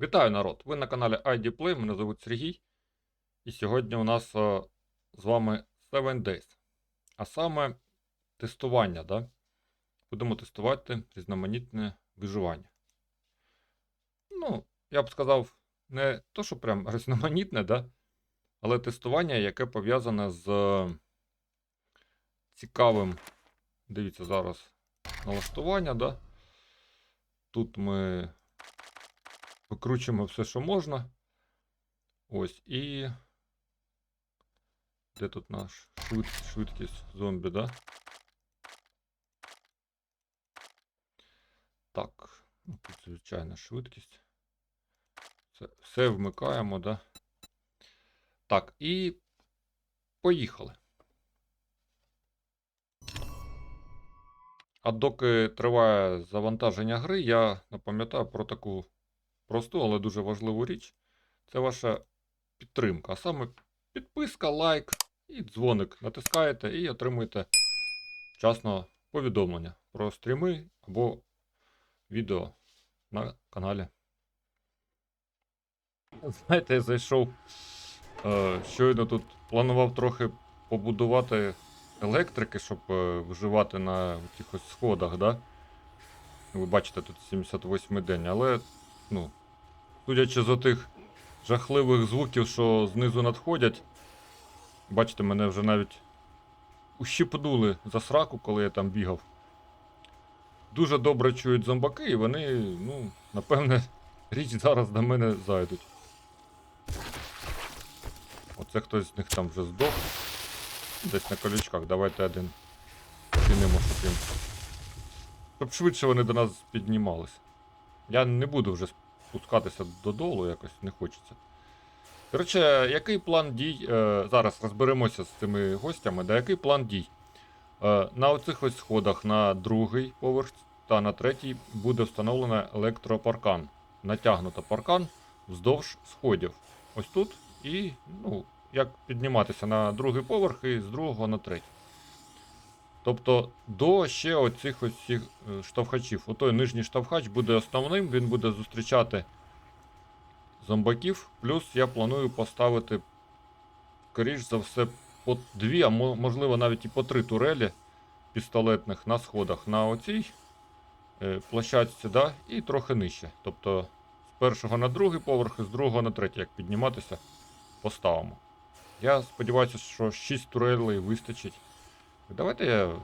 Вітаю народ! Ви на каналі ID Play, мене звуть Сергій. І сьогодні у нас е, з вами 7 Days. А саме тестування, да? Будемо тестувати різноманітне виживання. Ну, я б сказав, не то, що прям різноманітне, да? але тестування, яке пов'язане з е, цікавим. Дивіться зараз налаштування, да? Тут ми викручуємо все, що можна. Ось, і. Де тут наш швид... швидкість зомбі, да? Так, ну, тут звичайна швидкість. Все, все вмикаємо, да? Так, і поїхали. А доки триває завантаження гри, я напам'ятаю про таку просту, але дуже важливу річ. Це ваша підтримка. А саме підписка, лайк і дзвоник. Натискаєте і отримуєте вчасно повідомлення про стріми або відео на каналі. Знаєте, я зайшов. е, Щойно тут планував трохи побудувати електрики, щоб е, вживати на якихось сходах, да? Ви бачите, тут 78 день, але, ну, судячи з тих жахливих звуків, що знизу надходять, бачите, мене вже навіть ущипнули за сраку, коли я там бігав. Дуже добре чують зомбаки, і вони, ну, напевне, річ зараз до мене зайдуть. Оце хтось з них там вже здох. Десь на колючках. Давайте один кинемо, щоб. Щоб швидше вони до нас піднімалися. Я не буду вже спускатися додолу, якось не хочеться. Коротше, який план дій. Е, зараз розберемося з цими гостями. Да, який план дій? Е, на оцих ось сходах на другий поверх та на третій буде встановлено електропаркан. Натягнуто паркан вздовж сходів. Ось тут. І, ну, як підніматися на другий поверх і з другого на третій. Тобто до ще оцих ось е, штовхачів. Отой нижній штовхач буде основним, він буде зустрічати зомбаків. Плюс я планую поставити, скоріш за все, по дві, а можливо навіть і по три турелі пістолетних на сходах на оцій е, площадці, да, і трохи нижче. Тобто з першого на другий поверх і з другого на третій, як підніматися, поставимо. Я сподіваюся, що 6 турелей вистачить. Давайте я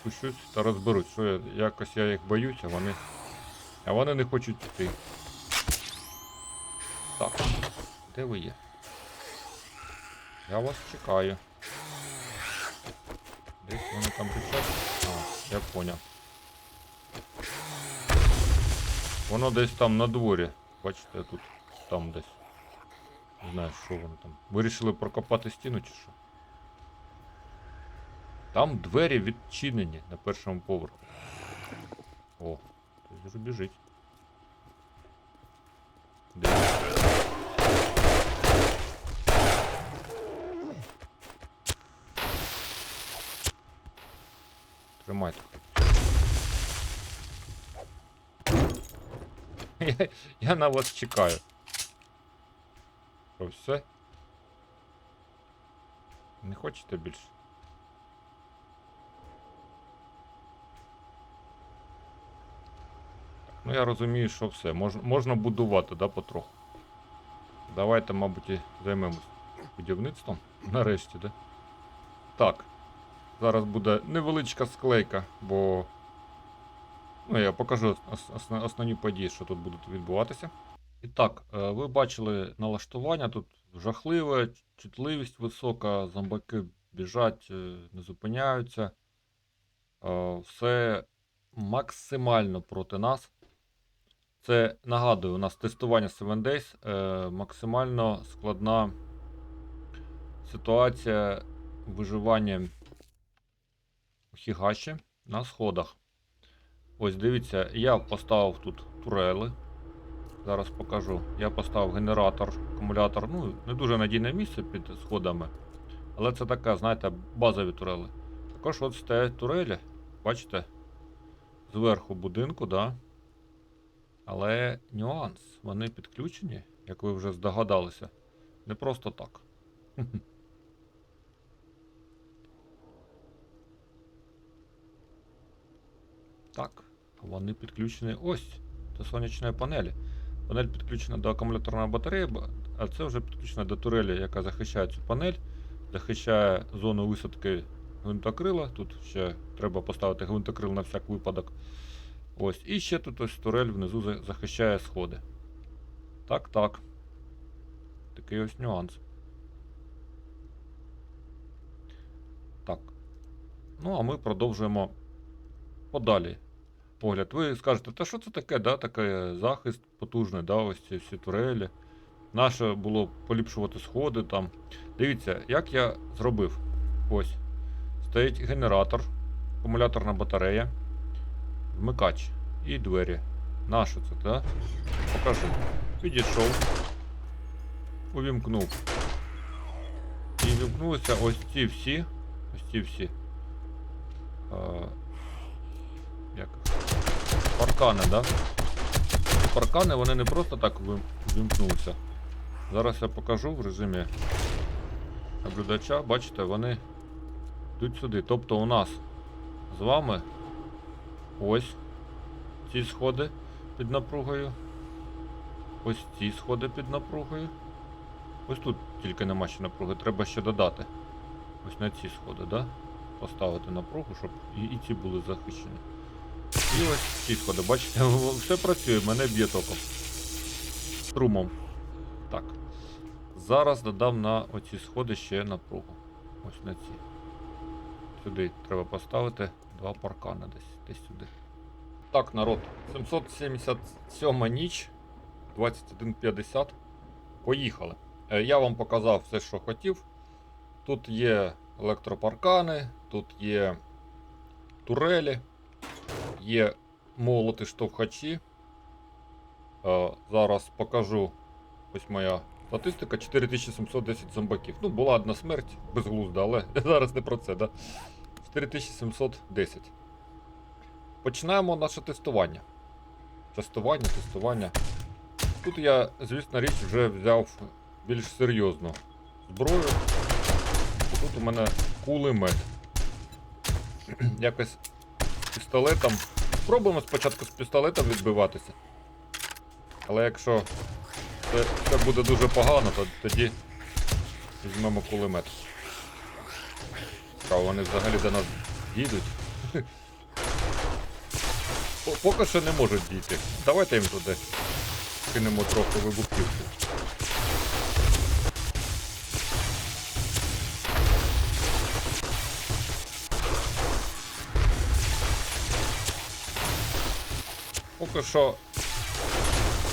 спущусь та розберусь, що я, якось я їх боюсь, а вони. А вони не хочуть йти. Так, де ви є? Я вас чекаю. Десь вони там кричать. А, я поняв. Воно десь там на дворі. Бачите, тут там десь. Не знаю, що воно там. Вирішили прокопати стіну чи що? Там двері відчинені на першому поверху. О, хтось біжить. Де? Тримайте. Я, я на вас чекаю. Що, все? Не хочете більше? Ну я розумію, що все. Мож, можна будувати, да, потроху. Давайте, мабуть, і займемось будівництвом. Нарешті, да? Так. Зараз буде невеличка склейка, бо. Ну, я покажу ос- ос- основні події, що тут будуть відбуватися. І так, е, ви бачили налаштування, тут жахливе, чутливість висока, зомбаки біжать, е, не зупиняються. Е, Все максимально проти нас. Це нагадую, у нас тестування 7 Days, е, максимально складна ситуація виживання у Хігаші на сходах. Ось дивіться, я поставив тут турели. Зараз покажу. Я поставив генератор, акумулятор. Ну, не дуже надійне місце під сходами. Але це така, знаєте, базові турели. Також от стоять турелі. Бачите? Зверху будинку, да. Але нюанс. Вони підключені, як ви вже здогадалися. Не просто так. Так, вони підключені ось до сонячної панелі. Панель підключена до акумуляторної батареї, а це вже підключена до турелі, яка захищає цю панель, захищає зону висадки гвинтокрила. Тут ще треба поставити гвинтокрил на всяк випадок. Ось. І ще тут ось турель внизу захищає сходи. Так, так. Такий ось нюанс. Так. Ну, а ми продовжуємо подалі. Погляд. Ви скажете, та що це таке, да? Таке захист потужний, да? ось ці всі турелі. Наше було поліпшувати сходи там. Дивіться, як я зробив. Ось. Стоїть генератор, акумуляторна батарея, вмикач і двері. Наше це, да? Покажи. Підійшов. Увімкнув. І вімкнулися ось ці всі. Ось ці всі. А, як? Паркани, да? Паркани вони не просто так вимкнулися. Зараз я покажу в режимі наблюдача. Бачите, вони йдуть сюди. Тобто у нас з вами ось ці сходи під напругою. Ось ці сходи під напругою. Ось тут тільки нема ще напруги, треба ще додати. Ось на ці сходи, да? Поставити напругу, щоб і, і ці були захищені. І ось ці сходи, бачите, все працює, мене б'є током. Струмом. Так. Зараз додам на оці сходи ще напругу. Ось на ці. Сюди треба поставити два паркани десь, десь сюди. Так, народ, 777 ніч, 21.50. Поїхали. Е, Я вам показав все, що хотів. Тут є електропаркани, тут є турелі, є молоти штовхачі. Е, Зараз покажу ось моя статистика: 4710 зомбаків. Ну, була одна смерть безглузда, але зараз не про це, да? 4710. Починаємо наше тестування. Тестування, тестування. Тут я, звісно, річ вже взяв більш серйозну зброю. Тут у мене кулемет. Якось з пістолетом. Спробуємо спочатку з пістолетом відбиватися. Але якщо це, це буде дуже погано, то тоді візьмемо кулемет. Цікаво, вони взагалі до нас дійдуть. Поки що не можуть дійти. Давайте їм туди кинемо трохи вибухівки. Поки що,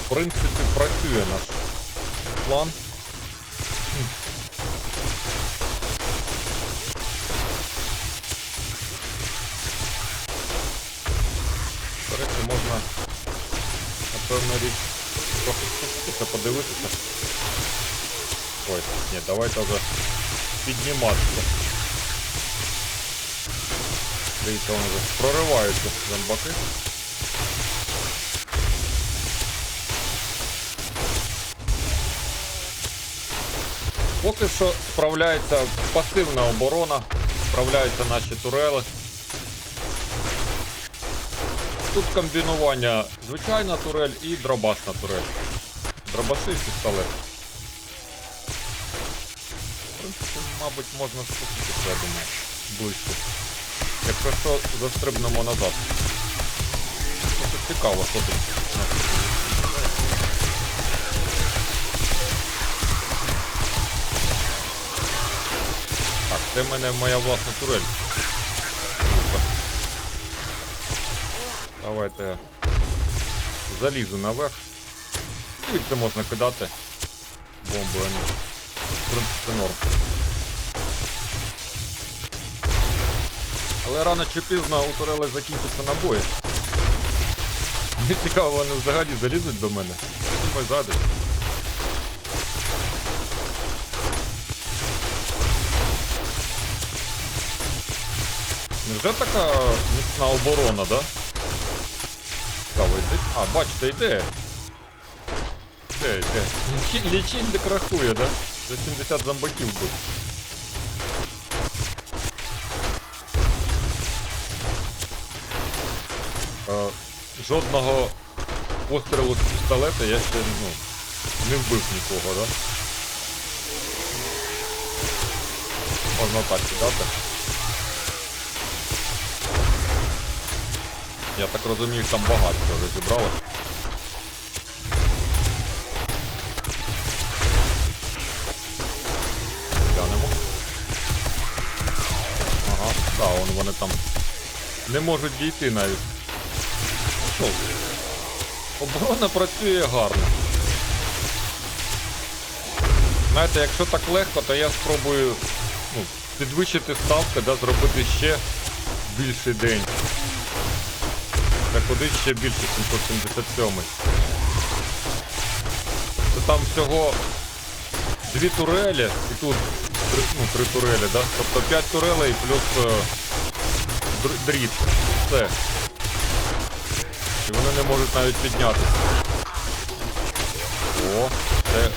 в принципі, працює наш план. До речі, можна, напевно, річ трохи подивитися. Ой, ні, давайте вже підніматися. Дивіться, вони вже прориваються зомбаки. Поки що справляється пасивна оборона, справляються наші турели. Тут комбінування звичайна турель і дробашна турель. Дробаши і пістолет. В принципі, мабуть, можна спуститися, я думаю, ближче. Якщо що, застрибнемо назад. Просто цікаво, що тут. Так, це в мене моя власна турель. Давайте я залізу наверх. І це можна кидати. Бомби, ну, в принципі, норм. Але рано чи пізно у турелей закінчаться набої. Мені цікаво, вони взагалі залізуть до мене. Думаю, зайдуть. Невже така міцна оборона, да? А, бачите, йде. Йде, йде. Лічинь не крахує, да? За 70 зомбаків був. Е, жодного пострілу з пістолета я ще ну, не вбив нікого, да? Можна так кидати. Я так розумію, там багато вже зібрали. Глянемо. Ага, так, вон вони там не можуть дійти навіть. Що? Оборона працює гарно. Знаєте, якщо так легко, то я спробую ну, підвищити ставки, да, зробити ще більший день. Куди ще більше 777. Це там всього дві турелі і тут три, ну, три турелі, да? Тобто 5 турелей плюс е, др- дріт. Все. І вони не можуть навіть піднятися. О, це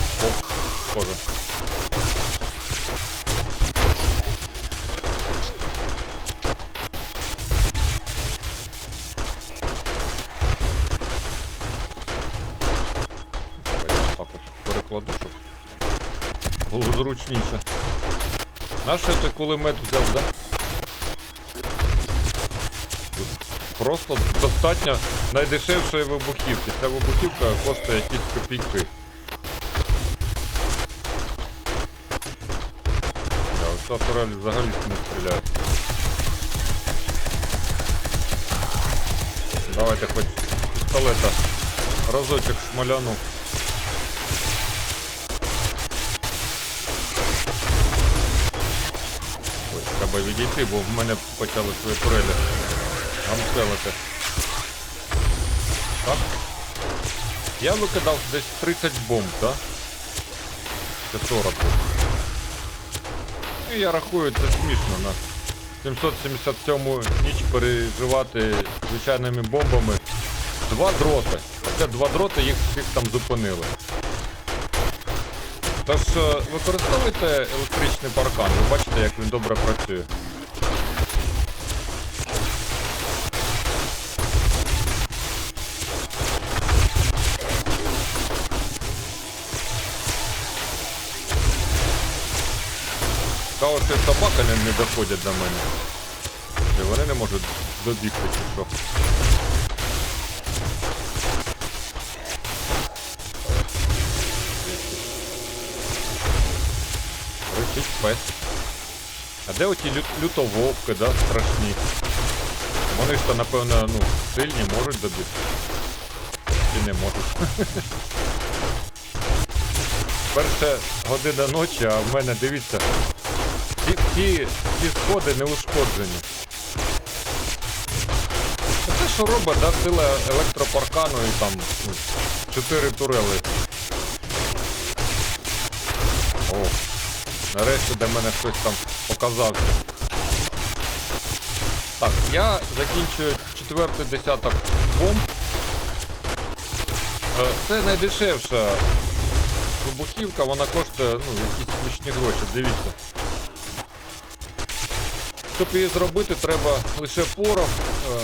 схоже. Давай я так от перекладу, щоб було зручніше. Наш ти кулемет взяв, да? Просто достатньо найдешевшої вибухівки. Ця вибухівка коштує якісь копійки. Да, ось турель взагалі не стріляє. Давайте хоч пістолета разочок шмаляну. Ой, треба відійти, бо в мене почали свої турелі гамселити. Так. Я викидав десь 30 бомб, так? Це 40. І я рахую, це смішно на 777 ніч переживати звичайними бомбами. Два дроти. Оце два дроти, їх всіх там зупинили. Тож використовуйте електричний паркан, ви бачите, як він добре працює. Цікаво, що собака не, доходять до мене. Чи вони не можуть добігти чи що. Ричить пес. А де оті лю лютововки, да, страшні? Вони ж то, напевно, ну, сильні можуть добігти. Чи не можуть. Перша година ночі, а в мене, дивіться, ті, ті, ті сходи не ушкоджені. Це що робить, да, сила електропаркану і там ну, 4 турели. О, нарешті до мене хтось там показався. Так, я закінчую четвертий десяток бомб. Е, Це найдешевша вибухівка, вона коштує ну, якісь смішні гроші, дивіться. Щоб її зробити, треба лише порох, е,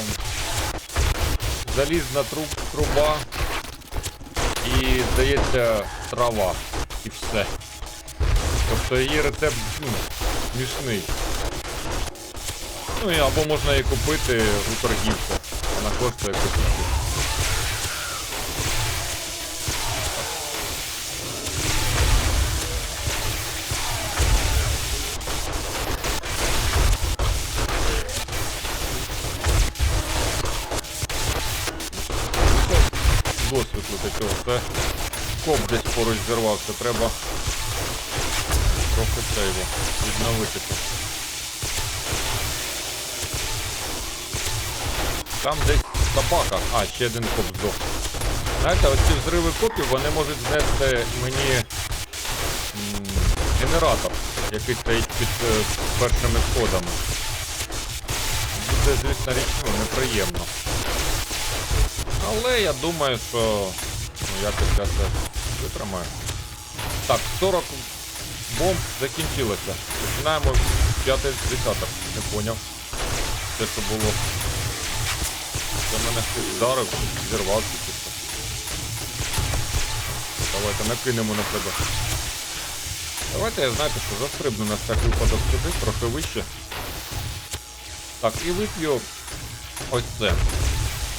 залізна труб, труба і, здається, трава. І все. Тобто її рецепт ну, смішний. Ну і або можна її купити у торгівці. Вона коштує копійки. Досвід до цього. Це коп десь поруч зірвався. Треба трохи його відновити. Там десь собака. А, ще один коп здох. Знаєте, оці взриви копів, вони можуть знести мені генератор, який стоїть під е, першими сходами. Буде, звісно, річ, ну, неприємно. Але я думаю, що ну, якось я це витримаю. Так, 40 бомб закінчилося. Починаємо п'ятий десяток. Не поняв. Те, що було. Це мене хтось вдарив, зірвався чи що. Давайте накинемо на тебе. Давайте я знаєте, що застрибну на всяк випадок сюди, трохи вище. Так, і вип'ю ось це.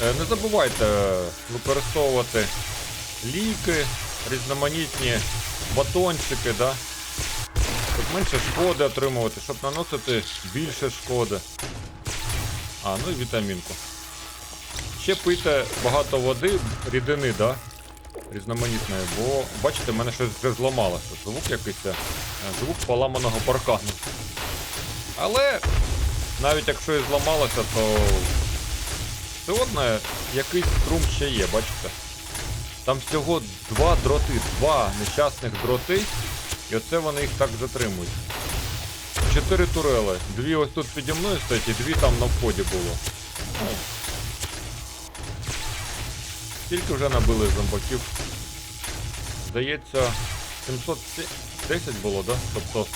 Е, Не забувайте використовувати ліки, різноманітні батончики, да? Щоб менше шкоди отримувати, щоб наносити більше шкоди. А, ну і вітамінку. Ще пийте багато води, рідини, да? Різноманітної, бо бачите, в мене щось вже зламалося. Звук якийсь, е, звук поламаного паркану. Але навіть якщо і зламалося, то все одно якийсь струм ще є, бачите? Там всього два дроти, два нещасних дроти, і оце вони їх так затримують. Чотири турели. Дві ось тут піді мною стоять і дві там на вході було. Ну, Скільки вже набили зомбаків? Здається, 710 було, да? Тобто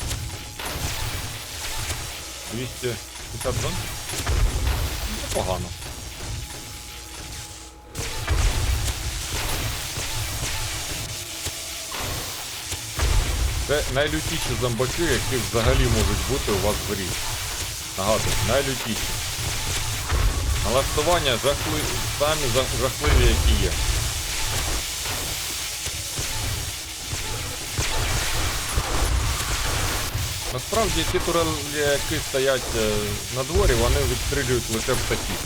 250 зон? Непогано. Це найлютіші зомбаки, які взагалі можуть бути у вас в грі. Нагадую, найлютіші. Налаштування жахли... самі жахливі, які є. Насправді ті турелі, які стоять е, на дворі, вони відстрілюють лише птахів.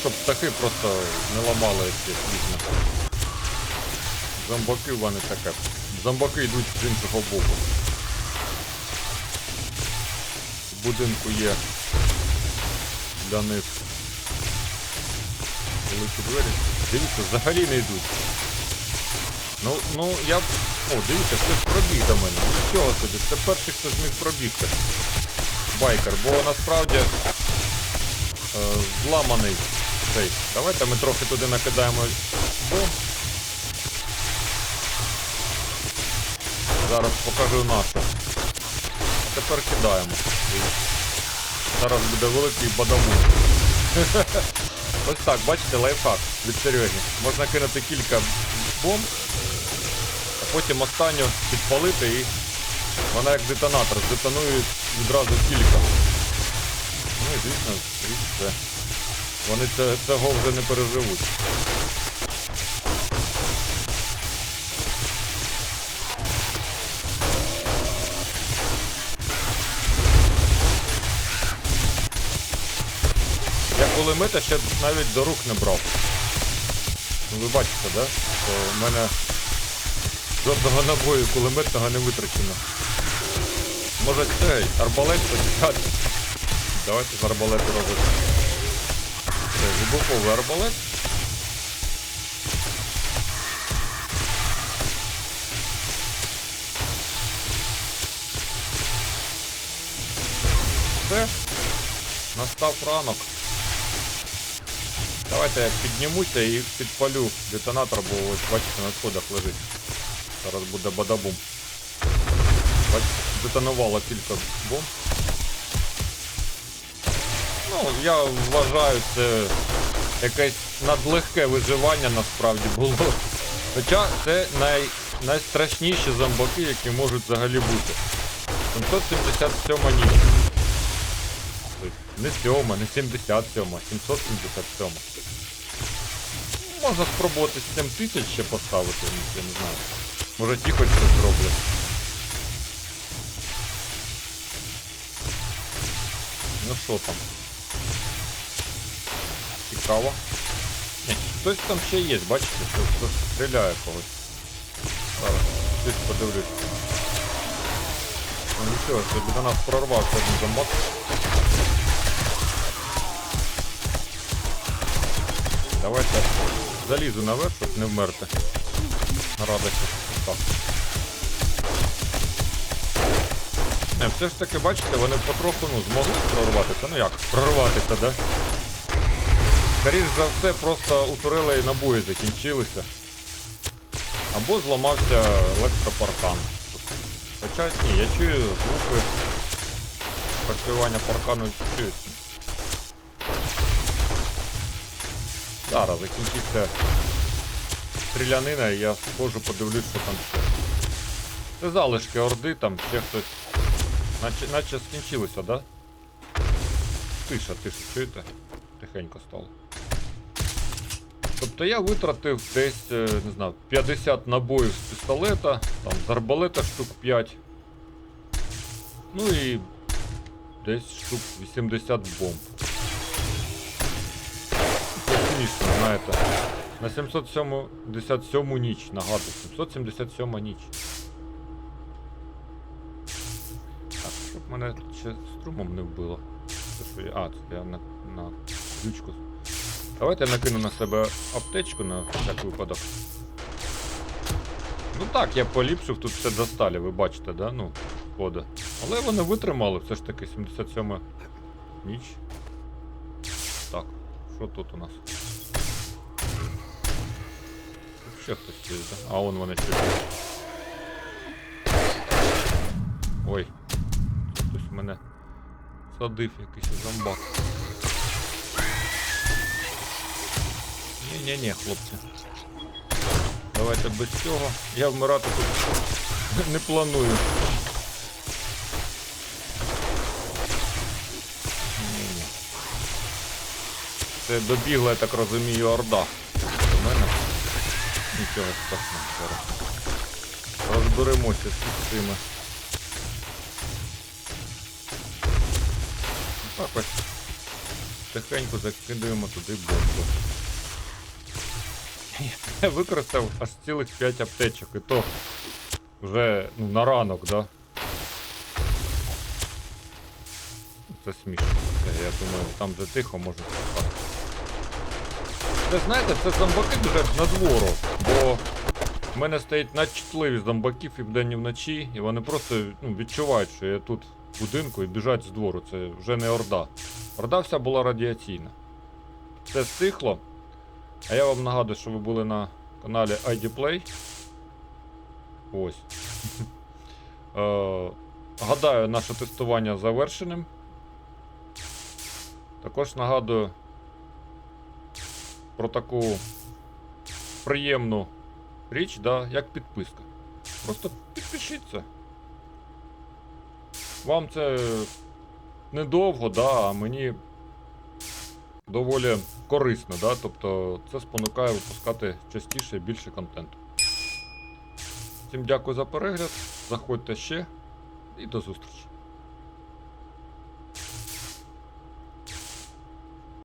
Щоб птахи просто не ламали ці вікна. Зомбаки вони таке. Зомбаки йдуть з іншого боку. В будинку є для них великі двері. Дивіться, взагалі не йдуть. Ну, ну я. О, дивіться, хтось пробіг до мене. Нічого собі, це перший, хто зміг пробігти. Байкер, бо насправді е, зламаний цей. Давайте ми трохи туди накидаємо бомб. Зараз покажу нашу. А тепер кидаємо. Зараз буде великий бадамун. Ось так, бачите, лайфхак від Сереги. Можна кинути кілька бомб, а потім останню підпалити і вона як детонатор, здетонує відразу кілька. Ну і звісно, це. Вони цього вже не переживуть. Кулемета ще навіть до рук не брав. Ну ви бачите, да? Що в мене жодного набою кулеметного не витрачено. Може цей арбалет почекати. Давайте з арбалету робити. Це вибуховий арбалет. Все. Настав ранок. Давайте я піднімуся і підпалю детонатор, бо ось бачите на сходах лежить. Зараз буде бадабум. Бачите, детонувало кілька бомб. Ну, я вважаю, це якесь надлегке виживання насправді було. Хоча це най... найстрашніші зомбаки, які можуть взагалі бути. 777 ніч. Не 7, не 77, а 777. Можна спробувати 7 тисяч ще поставити, я не знаю. Може ті хоч щось зроблять. Ну що там? Цікаво. Ні, хтось там ще є, бачите, хтось, хтось стріляє когось. Зараз, щось подивлюсь. Ну нічого, собі до нас прорвався один зомбак. Давайте Залізу наверх, щоб не вмерти. Ось Так. Не, все ж таки, бачите, вони потроху ну, змогли прорватися. Ну як, прорватися, да? Скоріше за все, просто у турелей набої закінчилися. Або зламався електропаркан. Хоча ні, я чую звуки працювання паркану чуються. Зараз закінчиться стрілянина і я схожу подивлюсь, що там ще. Це залишки орди, там ще хтось. Наче, наче скінчилося, да? Тиша, тиша, чуєте? Тихенько стало. Тобто я витратив десь, е, не знаю, 50 набоїв з пістолета, там з арбалета штук 5. Ну і десь штук 80 бомб. Смішно, знаєте. На 777 ніч, нагадую, 777 ніч. Так, щоб мене ще струмом не вбило. Це що я. А, це я на, на ключку. Давайте я накину на себе аптечку на всяк випадок. Ну так, я поліпшив тут все до сталі, ви бачите, да? Ну, хода. Але вони витримали, все ж таки 77 ніч. Так, що тут у нас? Ще хтось да? А он вони ще. Ой. Хтось мене садив якийсь зомбак. Ні-ні-ні, хлопці. Давайте без цього. Я вмирати тут не планую. Це добігла, я так розумію, орда. Нічого страшного зараз. Розберемося з цими. Так ось. Тихенько закидаємо туди бомбу. Я використав аж цілих 5 аптечок, і то вже ну, на ранок, да? Це смішно. Я думаю, там де тихо спати. Це знаєте, це зомбаки дуже на двору, бо в мене стоять надчутливі зомбаків і вдень і вночі, і вони просто ну, відчувають, що я тут в будинку і біжать з двору. Це вже не орда. Орда вся була радіаційна. Все стихло. А я вам нагадую, що ви були на каналі ID Play. Ось. Е, Гадаю, наше тестування завершеним. Також нагадую про таку приємну річ, да, як підписка. Просто підпишіться. Вам це недовго, да, а мені доволі корисно, да? тобто це спонукає випускати частіше і більше контенту. Всім дякую за перегляд, заходьте ще і до зустрічі.